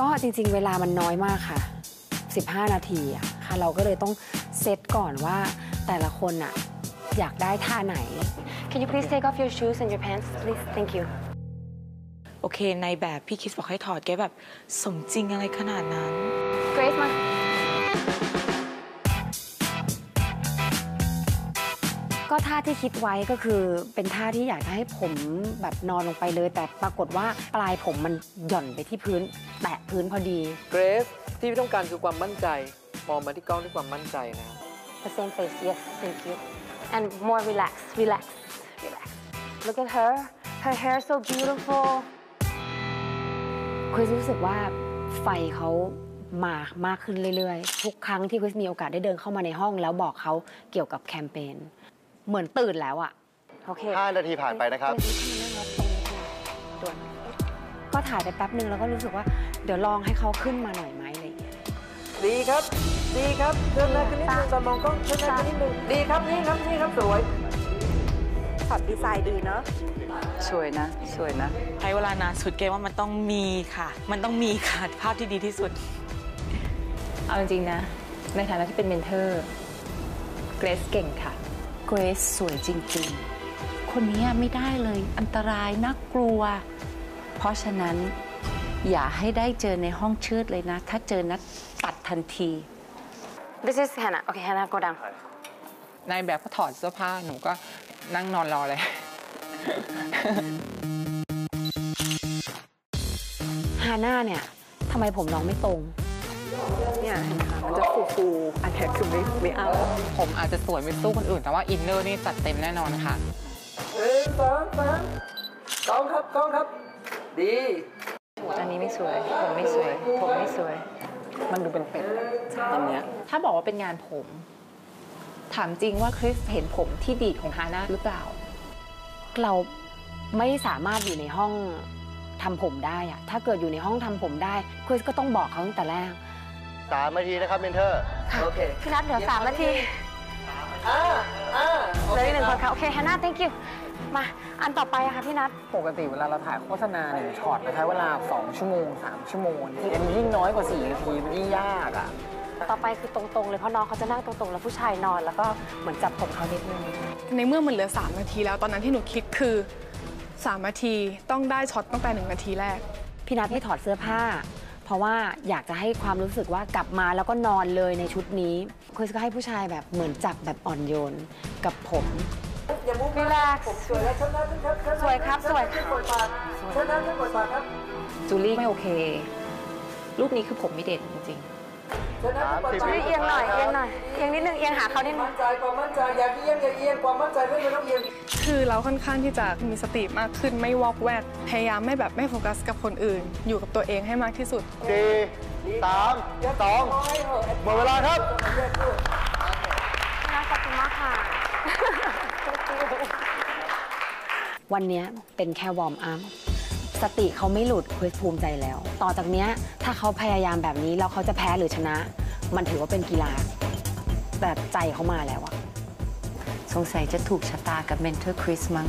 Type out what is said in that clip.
ก็จริงๆ เวลามันน้อยมากค่ะ 15 นาทีอะค่ะ เราก็เลยต้องเซตก่อนว่าแต่ละคนอะอยากได้ท่าไหน Can you please take off your shoes and your pants please thank you โอเค ในแบบพี่คิสบอกให้ถอดแกแบบสมจริงอะไรขนาดนั้น Grace มา ก็ท่าที่คิดไว้ก็คือเป็นท่าที่อยากจะให้ผมแบบนอนลงไปเลย แต่ปรากฏว่าปลายผมมันหย่อนไปที่พื้น แตะพื้นพอดีเกรซที่พี่ต้องการคือความมั่นใจมองมาที่กล้องด้วยความมั่นใจนะครับ the same face yes thank you and more relax relax relax look at her her hair so beautiful คริสรู้สึกว่าไฟเขามามากขึ้นเรื่อยๆ ทุกครั้งที่คริสมีโอกาสได้เดินเข้ามาในห้อง แล้วบอกเขาเกี่ยวกับแคมเปญ เหมือนตื่นแล้วอะโอเค5นาทีผ่านไปนะครับด่วนก็ถ่ายไปแป๊บนึงแล้วก็รู้สึกว่า เดี๋ยวลองให้เขาขึ้นมาหน่อยไหมอะไรอย่างเงี้ยดีครับ ดีครับเชิญหน้าขึ้นนิดนึงตอนมองกล้องเชิญหน้าขึ้นนิดนึงดีครับนี่ครับนี่ครับสวยช็อตดีไซน์ดีเนาะสวยนะ สวยนะใช้เวลานานสุดเกว่ามันต้องมีค่ะ มันต้องมีค่ะภาพที่ดีที่สุด เอาจริงๆนะ ในฐานะที่เป็นเมนเทอร์เกรซเก่งค่ะ เกรซสวยจริงๆ คนนี้ไม่ได้เลยอันตรายน่ากลัว เพราะฉะนั้นอย่าให้ได้เจอในห้องเชือดเลยนะ ถ้าเจอนัดตัดทันที this is Hannah okay Hannah go down นายแบบก็ถอดเสื้อผ้าหนูก็นั่งนอนรอเลย ฮาน่าเนี่ยทำไมผมน้องไม่ตรง เนี่ยเห็นไหมคะมันจะฟูฟูๆอันเนี้ยคือไม่ไม่เอา ผมอาจจะสวยไม่สู้คนอื่น แต่ว่าอินเนอร์นี่จัดเต็มแน่นอนค่ะ หนึ่งสองสามกล้องครับกล้องครับ ดี อันนี้ไม่สวย ผมไม่สวย ผมไม่สวย มันดูเป็นเป็ดอันเนี้ยถ้าบอกว่าเป็นงานผม ถามจริงว่าคริสเห็นผมที่ดีดของฮาน่าหรือเปล่า เราไม่สามารถอยู่ในห้องทำผมได้อะถ้าเกิดอยู่ในห้องทำผมได้คริสก็ต้องบอกเขาตั้งแต่แรก 3นาทีนะครับเมนเทอร์ โอเค พี่นัทเหลือ3นาทีอ่าอ่าเหลืออีกหนึ่งคนค่ะ โอเค Hannah thank you มา อันต่อไปอะค่ะพี่นัท ปกติเวลาเราถ่ายโฆษณาหนึ่งช็อตใช้เวลา 2 ชั่วโมง 3 ชั่วโมงที่อันนี้ยิ่งน้อยกว่า 4 นาทีมันยิ่งยากอะ ต่อไปคือตรงๆ เลยเพราะน้องเขาจะนั่งตรงๆ แล้วผู้ชายนอนแล้วก็เหมือนจับผมเขานิดนึง ในเมื่อมันเหลือ 3 นาทีแล้วตอนนั้นที่หนูคิดคือ 3 นาทีต้องได้ช็อตตั้งแต่ 1 นาทีแรก พี่นัทให้ถอดเสื้อผ้า เพราะว่าอยากจะให้ความรู้สึกว่ากลับมาแล้วก็นอนเลยในชุดนี้คริสก็ให้ผู้ชายแบบเหมือนจับแบบอ่อนโยนกับผมอย่ามุก Relax ผมสวยแล้วเชิญหน้าขึ้นครับเชิญหน้าสวยครับสวยขึ้นกดปากเชิญหน้าขึ้นกดปากครับจูลี่ไม่โอเค รูปนี้คือผมไม่เด่นจริงเชิญหน้าขึ้นกดปากเอียงหน่อย เอียงหน่อย เอียงนิดนึง เอียงหาเขานิดนึง มั่นใจความมั่นใจ อย่าเอียงอย่าเอียงความมั่นใจไม่ต้องเอียง คือเราค่อนข้างที่จะมีสติมากขึ้น ไม่วอกแวก พยายามไม่แบบไม่โฟกัสกับคนอื่น อยู่กับตัวเองให้มากที่สุด4 3 2หมดเวลาครับพี่นัทขอบคุณมากค่ะ วันเนี้ยเป็นแค่วอร์มอัพ สติเขาไม่หลุดคริสภูมิใจแล้ว ต่อจากเนี้ยถ้าเขาพยายามแบบนี้แล้วเขาจะแพ้หรือชนะ มันถือว่าเป็นกีฬา แต่ใจเขามาแล้วอะสงสัยจะถูกชะตากับเมนเทอร์คริสมั้ง